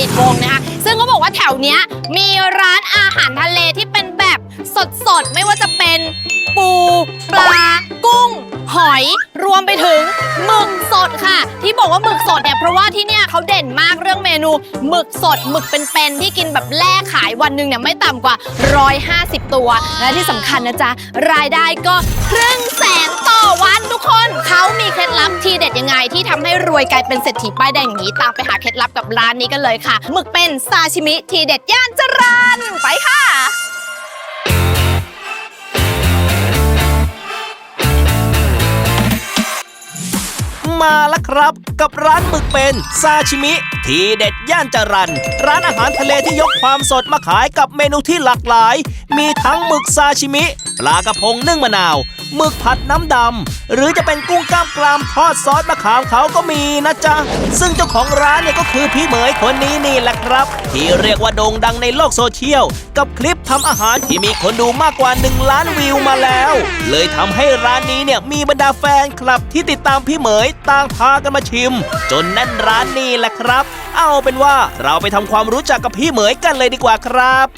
นิทวงศ์นะคะซึ่งเขาบอกว่าแถวเนี้ยมีร้านอาหารทะเลที่เป็นแบบ สดๆ ไม่ว่าจะเป็นปู ปลา กุ้ง หอย รวมไปถึงหมึกสดค่ะ ที่บอกว่าหมึกสดเนี่ยเพราะว่าที่เนี่ยเขาเด่นมากเรื่องเมนูหมึกสดหมึกเป็นๆที่กินแบบแล่ขายวันหนึ่งเนี่ยไม่ต่ำกว่า 150 ตัว และที่สำคัญนะจ๊ะ รายได้ก็ครึ่งแสนต่อวันทุกคนเขามีเคล็ดลับที่เด็ดยังไง ที่ทำให้รวยกลายเป็นเศรษฐีป้ายแดงอย่างนี้ตามไปหาเคล็ดลับกับร้านนี้กันเลยค่ะหมึกเป็นซาชิมิทีเด็ดย่านจรันไปค่ะ มาแล้วครับ กับร้านหมึกเป็นซาชิมิที่เด็ดย่านจรันร้านอาหารทะเลที่ยกความสดมาขายกับเมนูที่หลากหลาย มีทั้งหมึกซาชิมิปลากระพงนึ่งมะนาว หมึกผัดน้ำดำหรือจะเป็นกุ้งกล้ามกรามทอดซอสมะขามเขาก็มีนะจ๊ะซึ่งเจ้าของร้านเนี่ยก็คือพี่เหมยคนนี้นี่แหละครับ ที่เรียกว่าโด่งดังในโลกโซเชียล กับคลิปทำอาหารที่มีคนดูมากกว่า 1 ล้านวิวมาแล้ว เลยทำให้ร้านนี้เนี่ยมีบรรดาแฟนคลับที่ติดตามพี่เหมยต่างพากันมาชิม จนแน่นร้านนี่แหละครับ เอาเป็นว่าเราไปทำความรู้จักกับพี่เหมยกันเลยดีกว่าครับ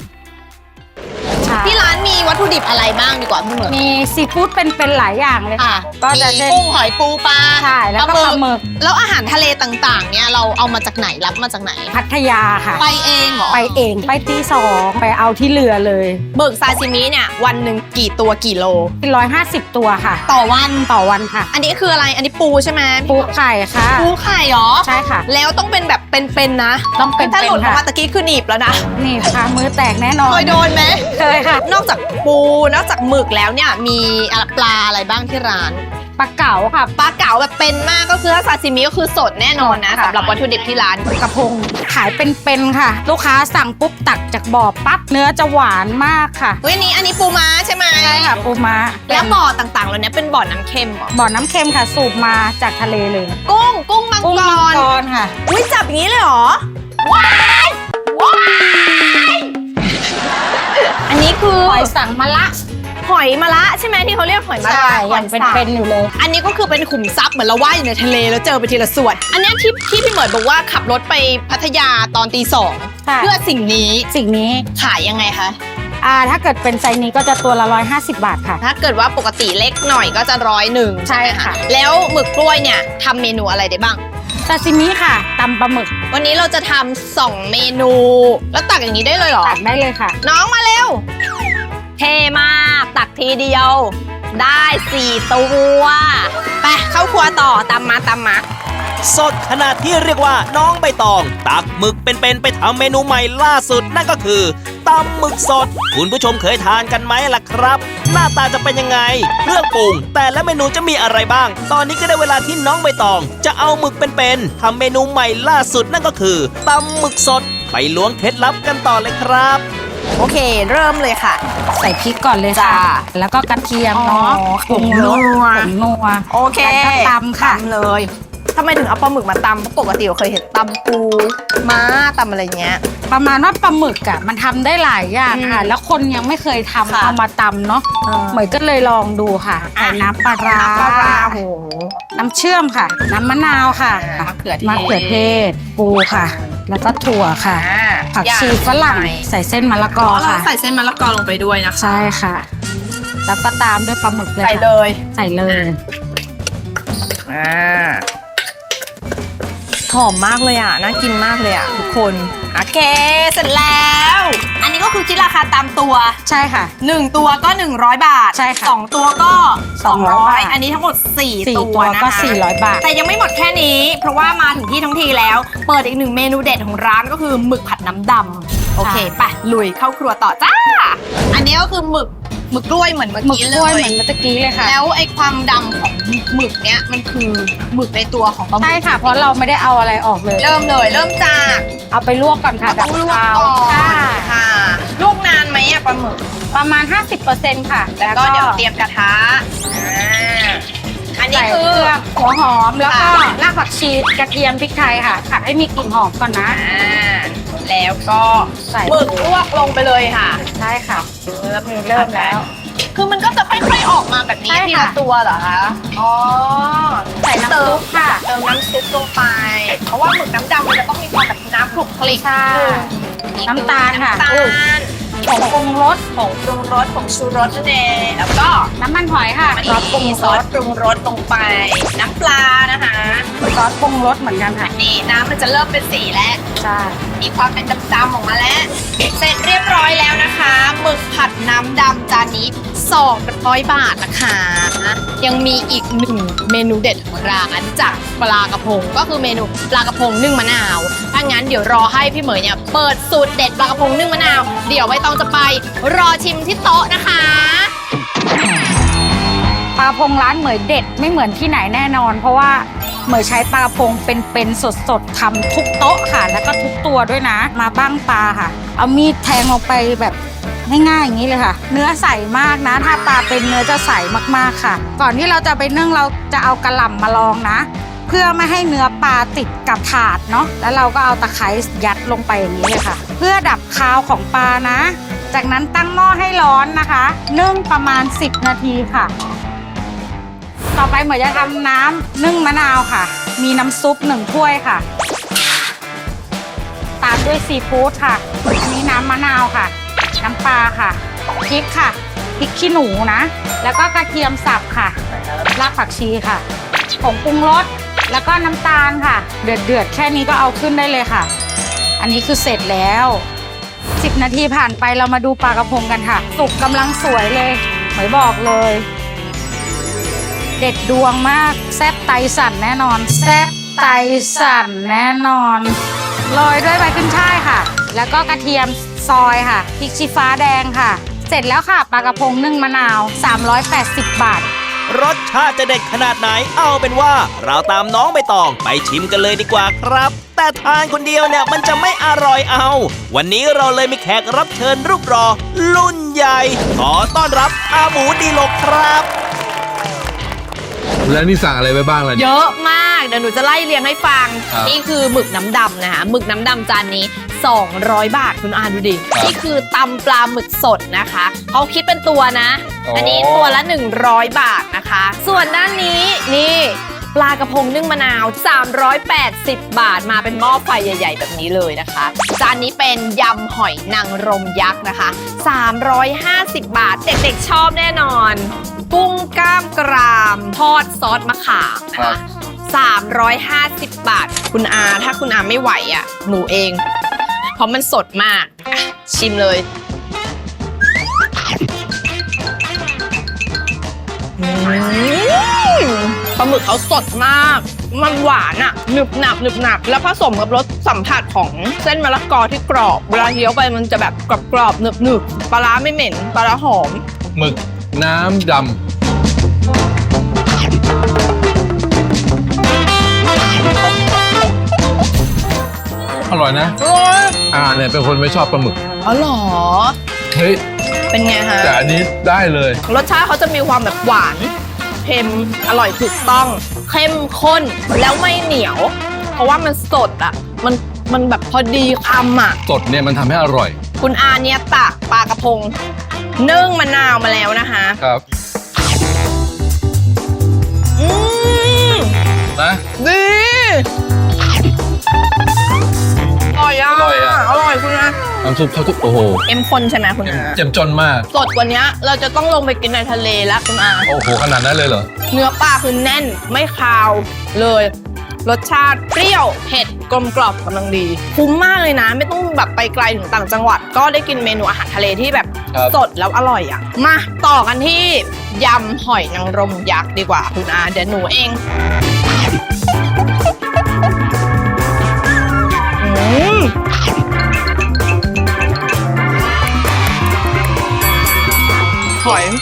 ที่ร้านมีวัตถุดิบอะไรบ้างดีกว่าพี่เหมือนมีซีฟู้ดเป็นเป็นหลายอย่างเลยค่ะค่ะ ก็จะมีเช่นกุ้งหอยปูปลาใช่แล้วก็ปลาหมึกแล้วอาหารทะเลต่างๆ เนี่ยเราเอามาจากไหนรับมาจากไหน พัทยาค่ะ ไปเองเหรอไปเองไปตีสองไปเอาที่เรือเลยหมึกซาชิมิเนี่ยวันหนึ่งกี่ตัวกี่โลร้อยห้าสิบตัวค่ะ ต่อวันต่อวันค่ะ อันนี้คืออะไรอันนี้ปูใช่ไหมปูไข่ค่ะ ปูไข่เหรอใช่ค่ะ แล้วต้องเป็นแบบเป็นๆนะต้องเป็นถ้าหลุดออกค่ะมาตะกี้คือหนีบแล้วนะนี่ค่ะมือแตกแน่นอนเคยโดนไหมเคยค่ะ นอกจากปูนอกจากหมึกแล้วเนี่ยมีอะไรปลาอะไรบ้างที่ร้าน ปลาเก๋าค่ะ ปลาเก๋าแบบเป็นมากก็คือถ้าซาซิมิก็คือสดแน่นอนนะค่ะสำหรับวัตถุดิบที่ร้าน กระพงขายเป็นๆค่ะ ลูกค้าสั่งปุ๊บตักจากบ่อปั๊บเนื้อจะหวานมากค่ะเฮ้ยอันนี้อันนี้ปูม้าใช่ไหมใช่ค่ะปูม้าแล้วบ่อต่างๆเหล่านี้เป็นบ่อน้ำเค็มเหรอบ่อน้ำเค็มค่ะ สูบมาจากทะเลเลยกุ้งกุ้งมังกุ้งกมังรกรค่ะ อุ้ยจับอย่างนี้เลยเหรอว้ายว้ายอันนี้ คือหอยสังมะละหอยมะระใช่ไหมที่เขาเรียกหอยมะระใช่หยัองยเป็นสับเป็นอยู่เลย อันนี้ก็คือเป็นขุมทรัพย์เหมือนเราว่ายอยู่ในทะเลแล้วเจอไปทีละส่วน อันเนี้ยที่ที่พี่เหมยบอกว่าขับรถไปพัทยาตอนตีสองค่ะ เพื่อสิ่งนี้สิ่งนี้ขายยังไงคะ อ่าถ้าเกิดเป็นไซส์นี้ก็จะตัวละ 150 บาทค่ะ ถ้าเกิดว่าปกติเล็กหน่อยก็จะร้อยหนึ่งใช่ค่ะ แล้วหมึกกล้วยเนี่ยทำเมนูอะไรได้บ้าง ซาซิมิค่ะตำปลาหมึกวันนี้เราจะทำสองเมนู แล้วตักอย่างนี้ได้เลยเหรอ ตักได้เลยค่ะ น้องมาเร็ว เท่มาก ตักทีเดียว ได้สี่ตัวไปเข้าครัวต่อตามมาตามมาสดขนาดที่เรียกว่าน้องใบตอง ตักหมึกเป็นๆไปทำเมนูใหม่ล่าสุดนั่นก็คือ ตำหมึกสดคุณผู้ชมเคยทานกันไหมล่ะครับ หน้าตาจะเป็นยังไงเครื่องปรุงแต่ละเมนูจะมีอะไรบ้าง ตอนนี้ก็ได้เวลาที่น้องใบตอง จะเอาหมึกเป็นๆทำเมนูใหม่ล่าสุดนั่นก็คือตำหมึกสดไปล้วงเคล็ดลับกันต่อเลยครับโอเค เริ่มเลยค่ะ ใส่พริกก่อนเลยค่ะจ้าแล้วก็กระเทียมเนาะอ๋อผงรสผงนัวผงนัวโอเคแล้วก็ตำค่ะตำเลย ทำไมถึงเอาปลาหมึกมาตำเพราะปกติเราเคยเห็นตำปูม้าตำอะไรเงี้ย ประมาณว่าปลาหมึกอะมันทำได้หลายอย่างค่ะ อืมแล้วคนยังไม่เคยทำค่ะเอามาตำเนาะเหมือนก็เลยลองดูค่ะใส่น้ำปลาร้าน้ำปลาร้าโอ้โห น้ำเชื่อมค่ะ น้ำมะนาวค่ะมะเขือเทศ มะเขือเทศปูค่ะ แล้วก็ถั่วค่ะ อ่าผักชีฝรั่งใส่เส้นมะละกอ๋ออเราค่ะ ใส่เส้นมะละกอลงไปด้วยนะคะใช่ค่ะ แล้วก็ตามด้วยปลาหมึกเลยใส่ค่ะเลย ใส่เลย อ่า หอมมากเลยอะ น่ากินมากเลยอะทุกคน โอเค เสร็จแล้ว อันนี้ก็คือคิดราคาตามตัว ใช่ค่ะ 1 ตัวก็ 100 บาทใช่ค่ะ2ตัวก็200 200อันนี้ทั้งหมด 4 สี่ตัตัววนะก็คะ400 บาท แต่ยังไม่หมดแค่นี้ เพราะว่ามาถึงที่ทั้งทีแล้ว เปิดอีกหนึ่งเมนูเด็ดของร้านก็คือหมึกผัดน้ำดำโอเค ไป ลุยเข้าครัวต่อจ้า อันนี้ก็คือหมึก หมึกกล้วยเหมือนเมื่อหมึกกี้กเลล้วยยเหมือนเมื่อกี้เลยค่ะ แล้วไอ้ความดำของหมึกเนี้ยมันคือหมึกในตัวของปลาหมึใช่กค่ะ เพราะเราไม่ได้เอาอะไรออกเลย เริ่มเลย เริ่มจากเอาไปลวกก่อนค่ะต้องลวกดับก่อคาวนค่ะ ค่ะลวกนานไหมอะปลาหมึก ประมาณ 50%ค่ะแล้วก็เดี๋ยวเตรียมกระทะอ่าอันนี้ใส่คือเครื่องหัวหอมแล้วก็ค่ะ รากผักชีกระเทียมพริกไทยค่ะผัดให้มีกลิ่นหอมก่อนนะ อ่า แล้วก็ใส่ หมึกลวกลงไปเลยค่ะใช่ค่ะเริ่มเริ่มแล้ว คือมันก็จะค่อยๆออกมาแบบนี้ใช่ทีค่ะละตัวเหรอคะอ๋อใส่น้ำซุปค่ะ เติมน้ำซุปลงไป เพราะว่าหมึกน้ำดำมันจะต้องมีความแบบน้ำคลุกคลิกค่ะนี่คือน้ำตาลค่ะ น้ำตาล ผงปรุงรสผงปรุงรสผงชูรสนั่นเองแล้วก็น้ำมันหอยค่ะมันซอสปรุงมีรซอสสปรุงรสลงไป น้ำปลานะคะซอสปรุงรสเหมือนกันค่ะนี่น้ำมันจะเริ่มเป็นสีแล้วใช่มีความเป็นดำๆออกมาแล้ว เสร็จเรียบร้อยแล้วนะคะหมึกผัดน้ำดำจานนี้200บาทนะคะ ยังมีอีกหนึ่งเมนูเด็ดของร้านจากปลากระพงก็คือเมนูปลากระพงนึ่งมะนาวถ้างั้นเดี๋ยวรอให้พี่เหมยเนี่ยเปิดสูตรเด็ดปลากระพงนึ่งมะนาว เดี๋ยวใบตองจะไปรอชิมที่โต๊ะนะคะ ปลาพงร้านเหมยเด็ดไม่เหมือนที่ไหนแน่นอน เพราะว่าเหมยใช้ปลาพงเป็นๆสดๆทำทุกโต๊ะค่ะ แล้วก็ทุกตัวด้วยนะ มาบ้างปลาค่ะ เอามีดแทงลงไปแบบง่ายๆอย่างนี้เลยค่ะ เนื้อใสมากนะ ถ้าปลาเป็นเนื้อจะใสมากๆค่ะ ก่อนที่เราจะไปนึ่งเราจะเอากระหล่ำมาลองนะ พื่อไม่ให้เนื้อปลาติดกับถาดเนาะแล้วเราก็เอาตะไคร้ยัดลงไปอย่างนี้เลยค่ะ เพื่อดับคาวของปลานะ จากนั้นตั้งหม้อให้ร้อนนะคะนึ่งประมาณ 10 นาทีค่ะ ต่อไปเหมือนจะทำน้ำนึ่งมะนาวค่ะ มีน้ำซุปหนึ่งถ้วยค่ะ ตามด้วยซีฟู้ดค่ะมีน้ำมะนาวค่ะ น้ำปลาค่ะพริกค่ะพริกขี้หนูนะ แล้วก็กระเทียมสับค่ะรากผักชีค่ะผงปรุงรส แล้วก็น้ำตาลค่ะ เดือดเดือดแค่นี้ก็เอาขึ้นได้เลยค่ะ อันนี้คือเสร็จแล้ว 10 นาทีผ่านไปเรามาดูปลากระพงกันค่ะ สุกกำลังสวยเลยเหมยบอกเลย เด็ดดวงมากแซบไตสั่นแน่นอน แซบไตสั่นแน่นอนโรยด้วยใบขึ้นช่ายค่ะ แล้วก็กระเทียมซอยค่ะพริกชี้ฟ้าแดงค่ะ เสร็จแล้วค่ะปลากระพงนึ่งมะนาว 380 บาท รสชาติจะเด็ดขนาดไหนเอาเป็นว่าเราตามน้องใบตองไปชิมกันเลยดีกว่าครับ แต่ทานคนเดียวเนี่ยมันจะไม่อร่อยเอา วันนี้เราเลยมีแขกรับเชิญรูปรอ รุ่นใหญ่ ขอต้อนรับอาหมูดีโลกครับ แล้วนี่สั่งอะไรไปบ้างล่ะเยอะมาก เดี๋ยวหนูจะไล่เรียงให้ฟัง ครับ นี่คือหมึกน้ำดำนะคะหมึกน้ำดำจานนี้ 200 บาทคุณอ่านดูดิ ครับนี่คือตำปลาหมึกสดนะคะ เขาคิดเป็นตัวนะ อ๋ออั อันนี้ตัวละ 100 บาทนะคะ ส่วนด้านนี้นี่ปลากระพงนึ่งมะนาว 380 บาทมาเป็นหม้อไฟใหญ่ ๆ แบบนี้เลยนะคะ จานนี้เป็นยำหอยนางรมยักษ์นะคะ 350 บาท เด็กๆชอบแน่นอน กุ้งกล้ามกรามทอดซอสมะขามนะครัคะ บ 350 บาท คุณอาถ้าคุณอาไม่ไหวอะ หนูเองเพ ราะมันสดมากอะชิมเลยอืมปลาหมึกเขาสดมาก มันหวานอะหนึบหนับหนึบหนับ แล้วผสมกับรสสัมผัสของเส้นมะละกอที่กรอบ เวลาเคี้ยวไปมันจะแบบกรอบๆหนึบหนึบๆปลาร้าไม่เหม็นปลาร้าหอม หมึกน้ำดำอร่อยนะอ่าเนี่ยเป็นคนไม่ชอบปลาหมึก อ๋อเหรอ เฮ้ย เป็นไงฮะ แต่อันนี้ได้เลย รสชาติเขาจะมีความแบบหวานเค็มอร่อยถูกต้อง เข้มข้นแล้วไม่เหนียว เพราะว่ามันสดอะ มันมันแบบพอดีคำอะ สดเนี่ยมันทำให้อร่อย คุณอาเนี่ยตักปลากระพงนึ่งมะนาวมาแล้วนะคะ ครับ อืมนะ ดี น้ำซุปเขาทุกโอ้โหเข้มข้นใช่ไหมคุณอาเจ็มจนมาก สดกว่านี้เราจะต้องลงไปกินในทะเลแล้วคุณอา โอ้โห ขนาดนั้นเลยเหรอ เนื้อปลาคือแน่นไม่คาวเลย รสชาติเปรี้ยวเผ็ดกลมกล่อมกำลังดี คุ้มมากเลยนะ ไม่ต้องแบบไปไกลถึงต่างจังหวัด ก็ได้กินเมนูอาหารทะเลที่แบบครับ สดแล้วอร่อยอะ มาต่อกันที่ยำหอยนางรมยักษ์ดีกว่าคุณอาเดี๋ยวหนูเอง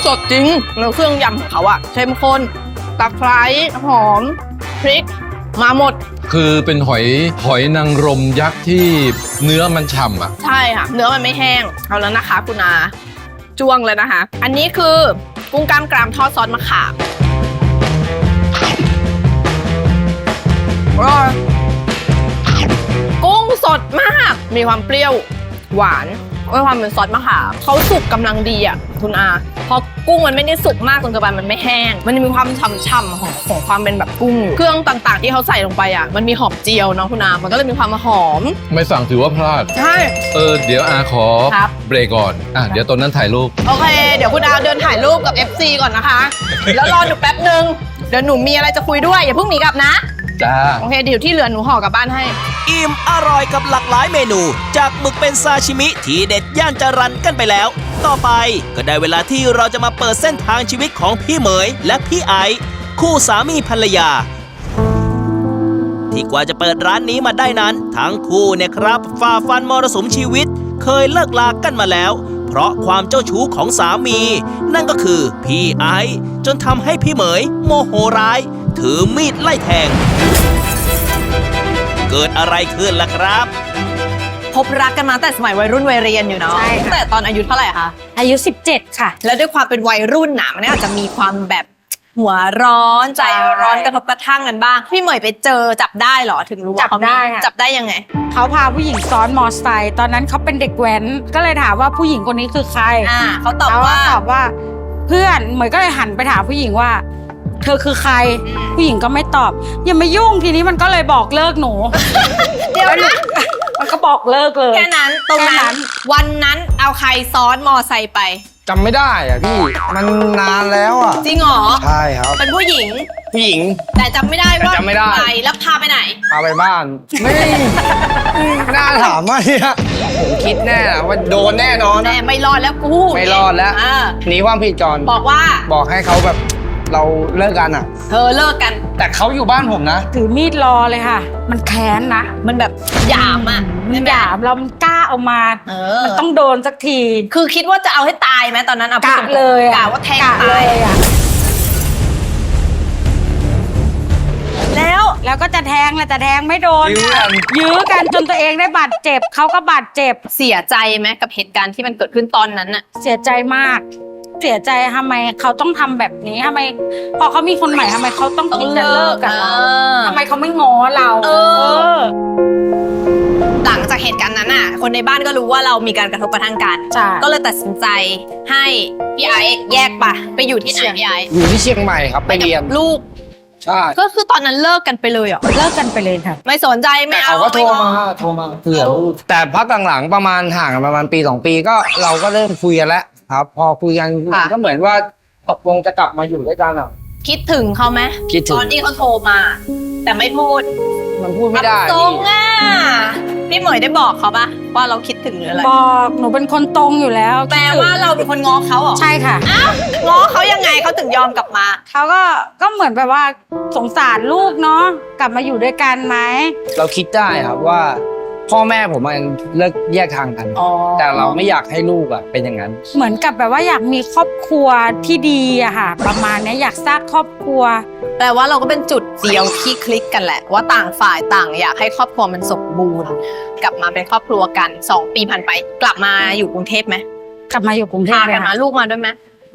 สดจริงแล้วเครื่องยำของเขาอะเข้มข้นตะไคร้หอม พริก มาหมด คือเป็นหอยหอยนางรมยักษ์ที่เนื้อมันฉ่ำอะ ใช่ค่ะ เนื้อมันไม่แห้ง เอาแล้วนะคะ คุณอาจ้วงเลยนะคะ อันนี้คือกุ้งกล้ามกรามทอดซอสมะขามอร่อยกุ้งสดมาก มีความเปรี้ยว หวานด้วยความเป็นซอสมะขามเขาสุกกำลังดีอะคุณอาเพราะกุ้งมันไม่ได้สุกมากจนเกินไปมันไม่แห้ง มันจะมีความฉ่ำๆของของความเป็นแบบกุ้ง เครื่องต่างๆ ที่เขาใส่ลงไปอะมันมีหอมเจียวเนาะคุณอา มันก็เลยมีความหอม ไม่สั่งถือว่าพลาด ใช่ เออเดี๋ยวอาขอครับเบรกก่อนอะเดี๋ยวตอนนั้นถ่ายรูป โอเค เดี๋ยวคุณอาเดินถ่ายรูปกับ FC ก่อนนะคะ แล้วรอหนูแป๊บนึงเดี๋ยวหนูมีอะไรจะคุยด้วยอย่าเพิ่งหนีกลับนะ จ้า โอเคเดี๋ยวที่เหลือหนูห่อกลับบ้านให้ อิ่มอร่อยกับหลากหลายเมนู จากหมึกเป็นซาชิมิที่เด็ดย่านจรันกันไปแล้ว ต่อไปก็ได้เวลาที่เราจะมาเปิดเส้นทางชีวิตของพี่เหมย และพี่ไอซ์คู่สามีภรรยา ที่กว่าจะเปิดร้านนี้มาได้นั้น ทั้งคู่เนี่ยครับฝ่าฟันมรสุมชีวิต เคยเลิกลากันมาแล้ว เพราะความเจ้าชู้ของสามี นั่นก็คือพี่ไอซ์จนทำให้พี่เหมย โมโหร้าย ถือมีดไล่แทง เกิดอะไรขึ้นล่ะครับ พบรักกันมาตั้งแต่สมัยวัยรุ่นวัยเรียนอยู่เนาะใช่ค่ะ ตั้งแต่ตอนอายุเท่าไหร่คะ อายุ 17 ค่ะ แล้วด้วยความเป็นวัยรุ่นน่ะมันก็อาจจะมีความแบบหัวร้อนใจร้อนใช่กระทบกระทั่งกันบ้าง พี่เหมยไปเจอจับได้เหรอถึงรู้ว่าจับเขามีได้ค่ะ จับได้ยังไง เขาพาผู้หญิงซ้อนมอไซค์ตอนนั้นเขาเป็นเด็กแว้น ก็เลยถามว่าผู้หญิงคนนี้คือใครอ่าเขาตอบเขาว่าตอบว่าเพื่อนเหมยก็เลยหันไปถามผู้หญิงว่า เธอคือใคร ผู้หญิงก็ไม่ตอบ อย่ามายุ่งทีนี้มันก็เลยบอกเลิกหนู เดี๋ยวนะมันก็บอกเลิกเลย แค่นั้นตรงแค่นั้นั้น น วันนั้นเอาใครซ้อนมอไซค์ไป จำไม่ได้อะพี่ มันนานแล้วอะ จริงเหรอ ใช่ครับ เป็นผู้หญิง ผู้หญิง แต่จำไม่ได้ว่าแต่จำไม่ได้ใครแล้วพาไปไหน พาไปบ้าน ไม่ไม่น่าถามว่าเนี่ยผมคิดแน่ว่าโดนแน่นอนแน่ไม่รอดแล้วกูไม่รอดแล้วาหนีความผิดก่อน บอกว่า บอกให้เขาแบบ เราเลิกกันอะ เธอเลิกกัน แต่เขาอยู่บ้านผมนะ ถือมีดรอเลยค่ะ มันแค้นนะ มันแบบหยามอะมันหยามเรามันกล้าเอามา เออ มันต้องโดนสักที คือคิดว่าจะเอาให้ตายไหมตอนนั้นอะกะเลยอะกะว่าแทงกะตาเลยยอะแล้วแล้วก็จะแทงแหละแต่แทงไม่โดน ยื้อกันยื้อกันจนตัวเองได้บาดเจ็บเขาก็บาดเจ็บเสียใจไหมกับเหตุการณ์ที่มันเกิดขึ้นตอนนั้นอะเสียใจมาก เสียใจทำไมเขาต้องทำแบบนี้ทำไม พอเขามีคนใหม่ทำไมเขาต้องต้องจะเลิกกับเราเออทำไมเขาไม่ง้อเราเออหลังจากเหตุการณ์นั้นอะ คนในบ้านก็รู้ว่าเรามีการกระทบกระทั่งกันใช่ก็เลยตัดสินใจให้พี่ไอซ์แยกไปไปอยู่ที่ไหนพี่ไอซ์อยู่ที่เชียงใหม่ครับไปเรียนกับลูก ใช่ก็คือตอนนั้นเลิกกันไปเลยเหรอ เลิกกันไปเลยค่ะ ไม่สนใจไม่แต่เอาเขาก็โทรไง้อมาโทรมาเผื่อลูกแต่พักหลังๆประมาณห่างกันประมาณปีสองปีก็เราก็เริ่มคุยกันแล้ว ครับ พอคุยกันก็เหมือนว่าตกลงจะกลับมาอยู่ด้วยกันอะคิดถึงเขาไหมคิดถึงตอนที่เขาโทรมา แต่ไม่พูดมันพูดไม่ได้ตรงอะพี่เหมยได้บอกเขาปะว่าเราคิดถึงหรืออะไรบอกหนูเป็นคนตรงอยู่แล้วแปลว่าเราเป็นคนง้อเขาเหรอใช่ค่ะง้อเขายังไงเขาถึงยอมกลับมา เขาก็ก็เหมือนแบบว่าสงสารลูกเนาะกลับมาอยู่ด้วยกันไหมเราคิดได้ครับว่า พ่อแม่ผมมันเลิกแยกทางกัน อ๋อแต่เราไม่อยากให้ลูกอะเป็นอย่างนั้น เหมือนกับแบบว่าอยากมีครอบครัวที่ดีอะค่ะ ประมาณเนี้ยอยากสร้างครอบครัว แปลว่าเราก็เป็นจุดเดียวที่คลิกกันแหละ ว่าต่างฝ่ายต่างอยากให้ครอบครัวมันสมบูรณ์ กลับมาเป็นครอบครัวกันสองปีผ่านไป กลับมาอยู่กรุงเทพไหมกลับมาอยู่กรุงเทพาพเลกัยนค่ะมาลูกมาด้วยไหม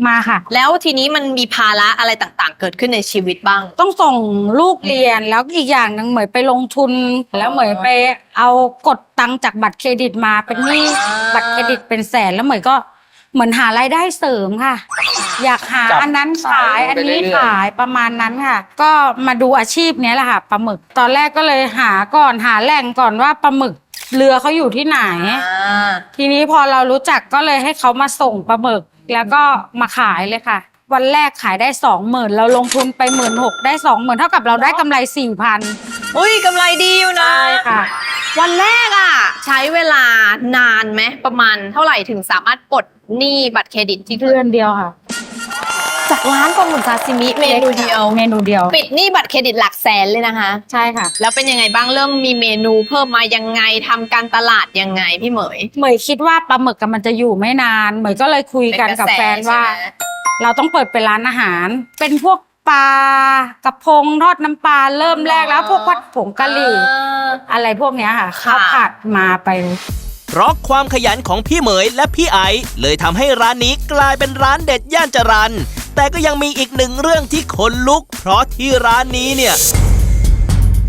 มาค่ะ แล้วทีนี้มันมีภาระอะไรต่างๆ เกิดขึ้นในชีวิตบ้าง ต้องส่งลูกเรียนแล้วอีกอย่างหนึ่งเหมยไปลงทุน แล้วเหมยไปเอากดตังค์จากบัตรเครดิตมาเป็นหนี้อ่า บัตรเครดิตเป็นแสนแล้วเหมยก็เหมือนหารายได้เสริมค่ะ อยากหาจับอันนั้นขายไปอันนี้เรื่อยๆ ขายประมาณนั้นค่ะ ก็มาดูอาชีพเนี้ยแหละค่ะปลาหมึกตอนแรกก็เลยหาก่อนหาแหล่งก่อนว่าปลาหมึกเรือเขาอยู่ที่ไหน อ่า ทีนี้พอเรารู้จักก็เลยให้เขามาส่งปลาหมึก แล้วก็มาขายเลยค่ะ วันแรกขายได้สองหมื่นเราลงทุนไปหมื่นหกได้สองหมื่นเท่ากับเราได้กำไรสี่พันอุ้ยกำไรดีอยู่นะ ใช่ค่ะ วันแรกอะใช้เวลานานไหมประมาณเท่าไหร่ถึงสามารถปลดหนี้บัตรเครดิตที่เดือนเดียวค่ะจาก ร้านปลาหมึกซาซิมิเมนูเดียว เมนูเดียว ปิดหนี้บัตรเครดิตหลักแสนเลยนะคะ ใช่ค่ะ แล้วเป็นยังไงบ้างเริ่มมีเมนูเพิ่มมายังไงทำการตลาดยังไงพี่เหมย เหมยคิดว่าปลาหมึกกับมันจะอยู่ไม่นาน เหมยก็เลยคุยกันกับแฟนว่าเป็นกระแสใช่ไหมเราต้องเปิดเป็นร้านอาหาร เป็นพวกปลากระพงทอดน้ำปลาเริ่มแรกแล้วพวกผัดผงกะหรี่อ่าอะไรพวกเนี้ยค่ะค่ะข้าวผัดมาไปเพราะความขยันของพี่เหมยและพี่ไอซ์เลยทำให้ร้านนี้กลายเป็นร้านเด็ดย่านจรัน แต่ก็ยังมีอีกหนึ่งเรื่องที่ขนลุกเพราะที่ร้านนี้เนี่ย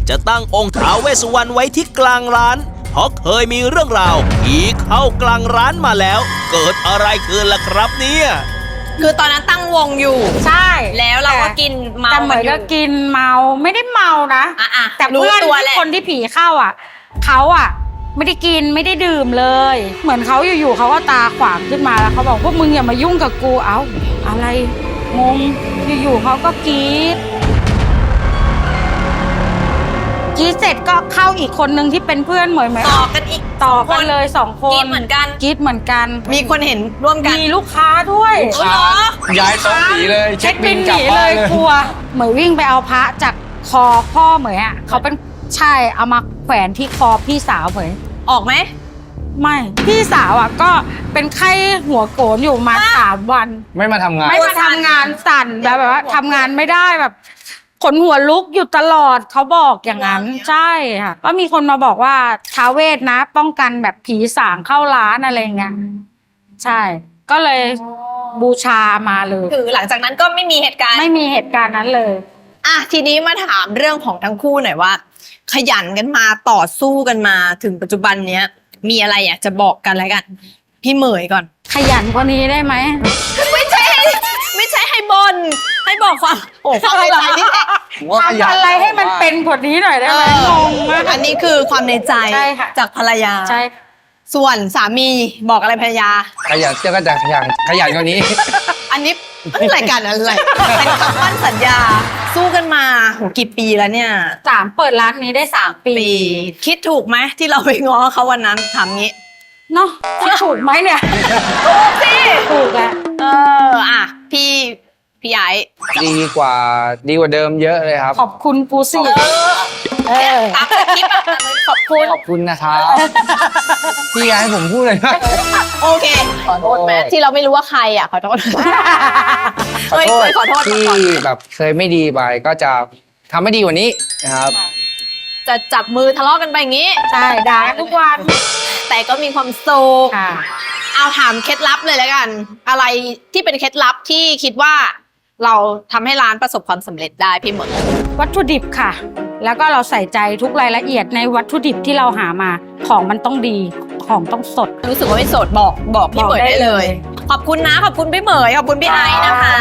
จะตั้งองค์ท้าวเวสสุวรรณไว้ที่กลางร้านเพราะเคยมีเรื่องราวผีเข้ากลางร้านมาแล้ว เกิดอะไรขึ้นล่ะครับเนี่ยคือตอนนั้นตั้งวงอยู่ ใช่แล้วเราก็กินเมาแต่เหมือนยู่ก็กินเมาไม่ได้เมานะอะอะแต่รู้เพื่อนตัวที่แหละคนที่ผีเข้าอะเขาอะไม่ได้กินไม่ได้ดื่มเลย เหมือนเขาอยู่ๆเขาก็ตาขวางขึ้นมาแล้วเขาบอกพวกมึงอย่ามายุ่งกับกูเอ้าอะไร งงอยู่ๆเขาก็กรีดกรีดเสร็จก็เข้าอีกคนนึงที่เป็นเพื่อนเหมยเหมยต่อกันอีกต่อกันเลยสองคนกินเหมือนกัน กรีดเหมือนกันมีคนเห็นร่วมกันมีลูกค้าด้วยอ๋อเหรอ ย้ายโต๊ะหนีเลยเช็คบินหกลับนีบ้าเลยเลย กลัว เหมยวิ่งไปเอาพระจากคอพ่อเหมยอะเขาเป็นใช่เอามาแขวนที่คอพี่สาวเหมยออกไหม ไม่พี่สาวอะก็เป็นไข้หัวโกนอยู่มาสามวัน ไม่มาทำงาน ไม่มาทำงานสั่นแบบแบบว่าทำงานไม่ได้แบบขนหัวลุกอยู่ตลอดเขาบอกอย่างนั้นใช่ค่ะก็มีคนมาบอกว่าท้าวเวทนะ ป้องกันแบบผีสางเข้าร้านอะไรเงี้ยใช่ ก็เลยบูชามาเลย คือหลังจากนั้นก็ไม่มีเหตุการณ์ ไม่มีเหตุการณ์นั้นเลย อะทีนี้มาถามเรื่องของทั้งคู่หน่อยว่า ขยันกันมาต่อสู้กันมาถึงปัจจุบันเนี้ย มีอะไรอยากจะบอกกันแล้วกัน พี่เหมยก่อน ขยันกว่านี้ได้ไหม ไม่ใช่ ไม่ใช่ให้บน ให้บอกความโอ้ความในใจนี่แหละผมว่าขยันทำอะไรให้มันเป็นกว่านี้หน่อยได้ไหมเอองงมากอันนี้คือความในใจใช่ค่ะ จากภรรยา ใช่ ส่วนสามีบอกอะไรภรรยา ขยันเจ้าก็จะขยันขยันกว่านี้ อันนี้ รายการอะไรเป็นคำมั่นสัญญา สู้กันมาโหกี่ปีแล้วเนี่ยสามเปิดร้านนี้ได้สามปีปีคิดถูกไหมที่เราไปง้อเขาวันนั้นทำงี้เนาะที่ถูกไหมเนี่ย ถูกสิ ถูกแหละเอออะพี่ พี่ไอ้ดีกว่าดีกว่าเดิมเยอะเลยครับ ขอบคุณปูซี่เออเออตามคลิปอะขอบคุณ ขอบคุณนะครับพี่อยากให้ผมพูดเลยนะ โอเค ขอโทษแม่ที่เราไม่รู้ว่าใครอะ ขอโทษขอโทษเฮ้ยขอโทษที่แบบเคยไม่ดีไปก็จะทำให้ดีกว่านี้นะครับ จะจับมือทะเลาะกันไปอย่างนี้ ใช่ด่ากันทุกวันแต่ก็มีความสุข ค่ะ เอาถามเคล็ดลับเลยแล้วกัน อะไรที่เป็นเคล็ดลับที่คิดว่า เราทำให้ร้านประสบความสำเร็จได้พี่เหมยวัตถุดิบค่ะ แล้วก็เราใส่ใจทุกรายละเอียดในวัตถุดิบที่เราหามา ของมันต้องดี ของต้องสด รู้สึกว่าไม่โสดบอกบอกพี่เหมยได้เลย ขอบคุณนะ ขอบคุณพี่เหมยขอบคุณพี่ไอซ์นะคะ